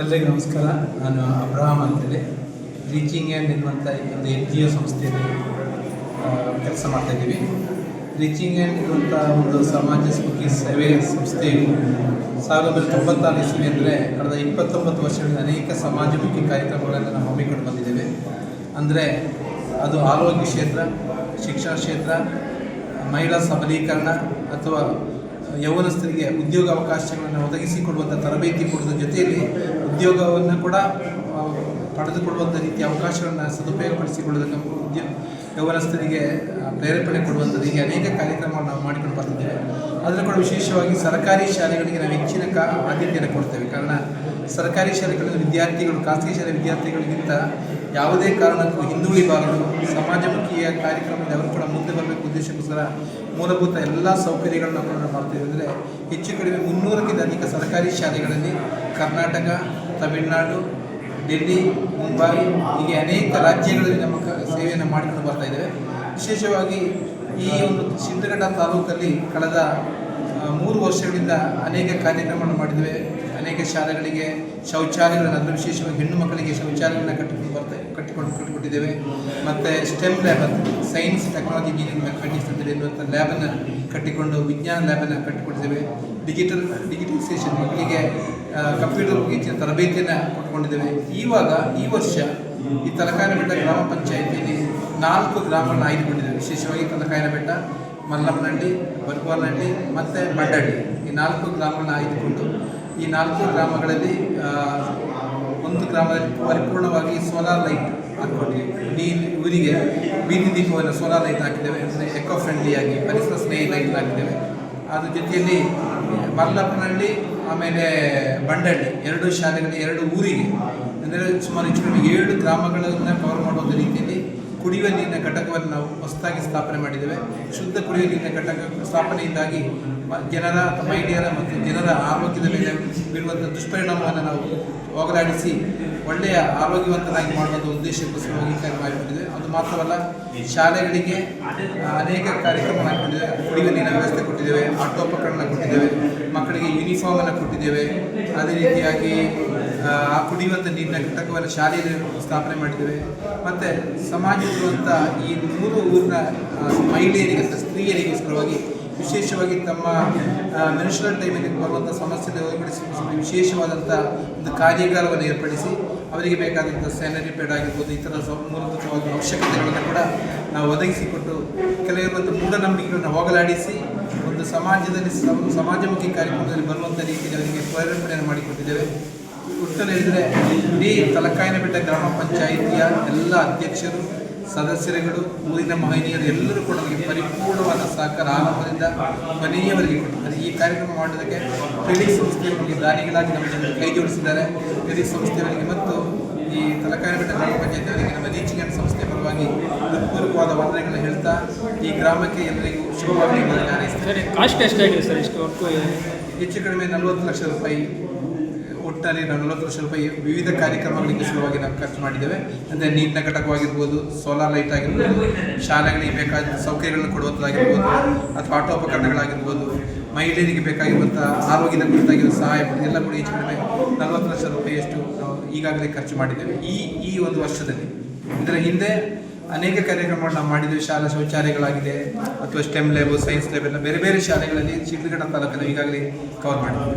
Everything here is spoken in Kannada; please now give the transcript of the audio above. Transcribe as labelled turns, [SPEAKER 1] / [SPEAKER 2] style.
[SPEAKER 1] ಎಲ್ಲರಿಗೂ ನಮಸ್ಕಾರ. ನಾನು ಅಬ್ರಾಹಮ್ ಅಂತೇಳಿ. ರೀಚಿಂಗ್ ಆ್ಯಂಡ್ ಎನ್ನುವಂಥ ಒಂದು ಎನ್ ಜಿ ಒ ಸಂಸ್ಥೆಯಲ್ಲಿ ಕೆಲಸ ಮಾಡ್ತಾ ಇದ್ದೀವಿ. ರೀಚಿಂಗ್ ಆ್ಯಂಡ್ ಎನ್ನುವಂಥ ಒಂದು ಸಮಾಜ ಸ್ಮುಖಿ ಸೇವೆ ಸಂಸ್ಥೆ ಸಾವಿರದ ಒಂಬೈನೂರ ತೊಂಬತ್ತಾರು ಇಸ್ವಿ ಅಂದರೆ ಕಳೆದ ಇಪ್ಪತ್ತೊಂಬತ್ತು ವರ್ಷಗಳಿಂದ ಅನೇಕ ಸಮಾಜಮುಖಿ ಕಾರ್ಯಕ್ರಮಗಳನ್ನು ನಾವು ಹಮ್ಮಿಕೊಂಡು ಬಂದಿದ್ದೇವೆ. ಅಂದರೆ ಅದು ಆರೋಗ್ಯ ಕ್ಷೇತ್ರ, ಶಿಕ್ಷಣ ಕ್ಷೇತ್ರ, ಮಹಿಳಾ ಸಬಲೀಕರಣ ಅಥವಾ ಯೌವನಸ್ಥರಿಗೆ ಉದ್ಯೋಗ ಅವಕಾಶಗಳನ್ನು ಒದಗಿಸಿಕೊಡುವಂಥ ತರಬೇತಿ ಕೊಡುವ ಜೊತೆಯಲ್ಲಿ ಉದ್ಯೋಗವನ್ನು ಕೂಡ ಪಡೆದುಕೊಳ್ಳುವಂಥ ರೀತಿಯ ಅವಕಾಶಗಳನ್ನು ಸದುಪಯೋಗಪಡಿಸಿಕೊಳ್ಳುವುದಕ್ಕೆ ಉದ್ಯೋಗ ಯೌವನಸ್ಥರಿಗೆ ಪ್ರೇರೇಪಣೆ ಕೊಡುವಂಥದ್ದು ಹೀಗೆ ಅನೇಕ ಕಾರ್ಯಕ್ರಮಗಳನ್ನು ನಾವು ಮಾಡಿಕೊಂಡು ಬರ್ತಿದ್ದೇವೆ. ಅದನ್ನು ಕೂಡ ವಿಶೇಷವಾಗಿ ಸರ್ಕಾರಿ ಶಾಲೆಗಳಿಗೆ ನಾವು ಹೆಚ್ಚಿನ ಕಾ, ಆದ್ಯತೆಯನ್ನು ಕೊಡ್ತೇವೆ. ಕಾರಣ ಸರ್ಕಾರಿ ಶಾಲೆಗಳಲ್ಲಿ ವಿದ್ಯಾರ್ಥಿಗಳು, ಖಾಸಗಿ ಶಾಲೆ ವಿದ್ಯಾರ್ಥಿಗಳಿಗಿಂತ ಯಾವುದೇ ಕಾರಣಕ್ಕೂ ಹಿಂದುಳಿಬಾರದು. ಸಮಾಜಮುಖಿಯ ಕಾರ್ಯಕ್ರಮದಲ್ಲಿ ಅವರು ಕೂಡ ಮುಂದೆ ಬರಬೇಕು. ಉದ್ದೇಶಕ್ಕೋಸ್ಕರ ಮೂಲಭೂತ ಎಲ್ಲ ಸೌಕರ್ಯಗಳನ್ನ ಕೂಡ ಮಾಡ್ತೀವಿ ಅಂದರೆ ಹೆಚ್ಚು ಕಡಿಮೆ ಮುನ್ನೂರಕ್ಕಿಂತ ಅಧಿಕ ಸರ್ಕಾರಿ ಶಾಲೆಗಳಲ್ಲಿ ಕರ್ನಾಟಕ, ತಮಿಳುನಾಡು ಡೆಲ್ಲಿ ಮುಂಬೈ ಹೀಗೆ ಅನೇಕ ರಾಜ್ಯಗಳಲ್ಲಿ ನಮ್ಮ ಸೇವೆಯನ್ನು ಮಾಡಿಕೊಂಡು ಬರ್ತಾ ಇದ್ದೇವೆ. ವಿಶೇಷವಾಗಿ ಈ ಒಂದು ಶಿಡ್ಲಘಟ್ಟ ತಾಲೂಕಲ್ಲಿ ಕಳೆದ ಮೂರು ವರ್ಷಗಳಿಂದ ಅನೇಕ ಕಾರ್ಯಕ್ರಮಗಳನ್ನು ಮಾಡಿದ್ದೇವೆ. ಅನೇಕ ಶಾಲೆಗಳಿಗೆ ಶೌಚಾಲಯಗಳನ್ನು ಅದರ ವಿಶೇಷವಾಗಿ ಹೆಣ್ಣು ಮಕ್ಕಳಿಗೆ ಶೌಚಾಲಯಗಳನ್ನ ಕಟ್ಟಿಕೊಂಡು ಬರ್ತಾ, ಕಟ್ಟಿಕೊಂಡು ಕಟ್ಟಿಕೊಟ್ಟಿದ್ದೇವೆ. ಮತ್ತು ಸ್ಟೆಮ್ ಲ್ಯಾಬ್ ಅಂತ ಸೈನ್ಸ್ ಟೆಕ್ನಾಲಜಿ ಇಂಜಿನಿಯರಿಂಗ್ ಮ್ಯಾಥಮೆಟಿಕ್ಸ್ ಅಂತ ಎನ್ನುವಂಥ ಲ್ಯಾಬನ್ನು ಕಟ್ಟಿಕೊಂಡು, ವಿಜ್ಞಾನ ಲ್ಯಾಬನ್ನು ಕಟ್ಟಿಕೊಟ್ಟಿದ್ದೇವೆ. ಡಿಜಿಟಲ್ ಡಿಜಿಟಲೈಸೇಷನ್ ಮಕ್ಕಳಿಗೆ ಕಂಪ್ಯೂಟರ್ ಹೆಚ್ಚಿನ ತರಬೇತಿಯನ್ನು ಕೊಟ್ಟುಕೊಂಡಿದ್ದೇವೆ. ಇವಾಗ ಈ ವರ್ಷ ಈ ತಲಕಾಯನಬೆಟ್ಟ ಗ್ರಾಮ ಪಂಚಾಯಿತಿಯಲ್ಲಿ ನಾಲ್ಕು ಗ್ರಾಮಗಳನ್ನು ಆಯ್ದುಕೊಂಡಿದ್ದೇವೆ. ವಿಶೇಷವಾಗಿ ತಲಕಾಯನಬೆಟ್ಟ ಮಲ್ಲಮ್ಮನಹಳ್ಳಿ ಬರ್ಕೋರ್ನಹಳ್ಳಿ ಮತ್ತು ಬಂಡಹಳ್ಳಿ ಈ ನಾಲ್ಕು ಗ್ರಾಮಗಳನ್ನ ಆಯ್ದುಕೊಂಡು ಈ ನಾಲ್ಕು ಗ್ರಾಮಗಳಲ್ಲಿ ಒಂದು ಗ್ರಾಮದಲ್ಲಿ ಪರಿಪೂರ್ಣವಾಗಿ ಸೋಲಾರ್ ಲೈಟ್ ಹಾಕ್ಕೊಂಡಿದ್ದೀವಿ ನೀರು ಊರಿಗೆ ಬೀದಿ ದೀಪವನ್ನು ಸೋಲಾರ್ ಲೈಟ್ ಹಾಕಿದ್ದೇವೆ, ಅಂದರೆ ಎಕೋ ಫ್ರೆಂಡ್ಲಿಯಾಗಿ ಪರಿಸರ ಸ್ನೇಹಿ ಲೈಟ್ ಹಾಕಿದ್ದೇವೆ. ಅದ್ರ ಜೊತೆಯಲ್ಲಿ ಮಲ್ಲಪ್ಪನಹಳ್ಳಿ, ಆಮೇಲೆ ಬಂಡಳ್ಳಿ, ಎರಡು ಶಾಲೆಗಳ ಎರಡು ಊರಿಗೆ. ಅಂದರೆ ಸುಮಾರು ಹೆಚ್ಚು ಏಳು ಗ್ರಾಮಗಳನ್ನು ಕವರ್ ಮಾಡುವ ರೀತಿಯಲ್ಲಿ ಕುಡಿಯುವ ನೀರಿನ ಘಟಕವನ್ನು ನಾವು ಹೊಸದಾಗಿ ಸ್ಥಾಪನೆ ಮಾಡಿದ್ದೇವೆ. ಶುದ್ಧ ಕುಡಿಯುವ ನೀರಿನ ಘಟಕ ಸ್ಥಾಪನೆಯಿಂದಾಗಿ ಜನರ ಮಹಿಳೆಯರ ಮತ್ತು ಜನರ ಆರೋಗ್ಯದ ಮೇಲೆ ಬೀರುವಂಥ ದುಷ್ಪರಿಣಾಮವನ್ನು ನಾವು ಹೋಗಲಾಡಿಸಿ ಒಳ್ಳೆಯ ಆರೋಗ್ಯವಂತನಾಗಿ ಮಾಡುವಂಥ ಉದ್ದೇಶಕ್ಕೋಸ್ಕರವಾಗಿ ಕಾರ್ಯ ಮಾಡಿಕೊಂಡಿದೆ ಅದು ಮಾತ್ರವಲ್ಲ, ಶಾಲೆಗಳಿಗೆ ಅನೇಕ ಕಾರ್ಯಕ್ರಮ ಮಾಡಿಕೊಂಡಿದ್ದೇವೆ ಕುಡಿಯುವ ನೀರಿನ ವ್ಯವಸ್ಥೆ ಕೊಟ್ಟಿದ್ದೇವೆ. ಆಟೋಪಕರಣ ಕೊಟ್ಟಿದ್ದೇವೆ. ಮಕ್ಕಳಿಗೆ ಯೂನಿಫಾರ್ಮನ್ನು ಕೊಟ್ಟಿದ್ದೇವೆ. ಅದೇ ರೀತಿಯಾಗಿ ಆ, ಕುಡಿಯುವಂಥ ನೀರಿನ ಘಟಕವನ್ನು ಶಾಲೆಯಲ್ಲಿ ಸ್ಥಾಪನೆ ಮಾಡಿದ್ದೇವೆ. ಮತ್ತು ಸಮಾಜದಲ್ಲಿರುವಂಥ ಈ ಮೂರು ಊರಿನ ಮಹಿಳೆಯರಿಗೆ ಸ್ತ್ರೀಯರಿಗೋಸ್ಕರವಾಗಿ ವಿಶೇಷವಾಗಿ ತಮ್ಮ ಮೆನ್ಸ್ಟ್ರಲ್ ಟೈಮಲ್ಲಿ ಬರುವಂಥ ಸಮಸ್ಯೆ ಹೊರಪಡಿಸಿ ವಿಶೇಷವಾದಂಥ ಒಂದು ಕಾರ್ಯಾಗಾರವನ್ನು ಏರ್ಪಡಿಸಿ ಅವರಿಗೆ ಬೇಕಾದಂಥ ಸ್ಯಾನರಿ ಪೇಡ್ ಆಗಿರ್ಬೋದು ಇತರ ಮೂಲಭೂತವಾದ ಅವಶ್ಯಕತೆಗಳನ್ನು ಕೂಡ ನಾವು ಒದಗಿಸಿಕೊಟ್ಟು ಕೆಲವಿರುವಂಥ ಮೂಢನಂಬಿಕೆಗಳನ್ನು ಹೋಗಲಾಡಿಸಿ ಒಂದು ಸಮಾಜದಲ್ಲಿ ಸಮ- ಸಮಾಜಮುಖಿ ಕಾರ್ಯಕ್ರಮದಲ್ಲಿ ಬರುವಂಥ ರೀತಿಯಲ್ಲಿ ಅವರಿಗೆ ಪ್ರೇರೇಪಣೆಯನ್ನು ಮಾಡಿಕೊಟ್ಟಿದ್ದೇವೆ. ಹೇಳಿದರೆ ಇಡೀ ತಲಕಾಯನಬೆಟ್ಟ ಗ್ರಾಮ ಪಂಚಾಯಿತಿಯ ಎಲ್ಲ ಅಧ್ಯಕ್ಷರು ಸದಸ್ಯರುಗಳು ಊರಿನ ಮಹನೀಯರು ಎಲ್ಲರೂ ಕೂಡ ನಮಗೆ ಪರಿಪೂರ್ಣವಾದ ಸಹಕಾರ ಆರಂಭದಿಂದ ಕೊನೆಯವರೆಗೆ ಕೊಟ್ಟಿದ್ದಾರೆ ಈ ಕಾರ್ಯಕ್ರಮ ಮಾಡೋದಕ್ಕೆ ಫೆಲಿಕ್ಸ್ ಸಂಸ್ಥೆಯವರಿಗೆ ದಾನಿಗಳಾಗಿ ನಮ್ಮ ಜೊತೆ ಕೈ ಜೋಡಿಸಿದ್ದಾರೆ. ಫೆಲಿಕ್ಸ್ ಸಂಸ್ಥೆಯವರಿಗೆ ಮತ್ತು ಈ ತಲಕಾಯನಬೆಟ್ಟ ಗ್ರಾಮ ಪಂಚಾಯಿತಿಯವರಿಗೆ ನಮ್ಮ ರೀಚಿಂಗ್ ಸಂಸ್ಥೆ ಪರವಾಗಿ ಹೃತ್ಪೂರ್ವಕವಾದ ವಂದನೆಗಳನ್ನು ಹೇಳ್ತಾ ಈ ಗ್ರಾಮಕ್ಕೆ ಎಲ್ಲರಿಗೂ
[SPEAKER 2] ಶುಭವಾಗಿ ಕಾಸ್ಟ್ ಎಷ್ಟಾಗಿದೆ ಸರ್? ಇಷ್ಟು
[SPEAKER 1] ಹೆಚ್ಚು ಕಡಿಮೆ ನಲವತ್ತು ಲಕ್ಷ ರೂಪಾಯಿ. ಒಟ್ಟಾರೆ ನಾವು ನಲವತ್ತು ಲಕ್ಷ ರೂಪಾಯಿ ವಿವಿಧ ಕಾರ್ಯಕ್ರಮಗಳಿಗೆ ಶುರುವಾಗಿ ನಾವು ಖರ್ಚು ಮಾಡಿದ್ದೇವೆ. ಅಂದರೆ ನೀರಿನ ಘಟಕವಾಗಿರ್ಬೋದು ಸೋಲಾರ್ ಲೈಟ್ ಆಗಿರ್ಬೋದು, ಶಾಲೆಗಳಿಗೆ ಬೇಕಾದ ಸೌಕರ್ಯಗಳನ್ನು ಕೊಡುವಂಥದ್ದಾಗಿರ್ಬೋದು, ಅಥವಾ ಆಟೋಪಕರಣಗಳಾಗಿರ್ಬೋದು ಮಹಿಳೆಯರಿಗೆ ಬೇಕಾಗಿರುವಂಥ ಆರೋಗ್ಯದ ಕುರಿತಾಗಿರುವ ಸಹಾಯ ಎಲ್ಲ ಕೂಡ ಹೆಚ್ಚು ಕಡಿಮೆ ನಲವತ್ತು ಲಕ್ಷ ರೂಪಾಯಿಯಷ್ಟು ಈಗಾಗಲೇ ಖರ್ಚು ಮಾಡಿದ್ದೇವೆ. ಈ ಈ ಒಂದು ವರ್ಷದಲ್ಲಿ. ಇದರ ಹಿಂದೆ ಅನೇಕ ಕಾರ್ಯಕ್ರಮಗಳು ನಾವು ಮಾಡಿದ್ದೇವೆ. ಶಾಲಾ ಶೌಚಾಲಯಗಳಾಗಿದೆ, ಅಥವಾ ಸ್ಟೆಮ್ ಲ್ಯಾಬು ಸೈನ್ಸ್ ಲ್ಯಾಬ್ ಎಲ್ಲ ಬೇರೆ ಬೇರೆ ಶಾಲೆಗಳಲ್ಲಿ ಶಿಡ್ಲಘಟ್ಟ ತಾಲೂಕನ್ನು ಈಗಾಗಲೇ ಕವರ್ ಮಾಡಿದ್ದೇವೆ.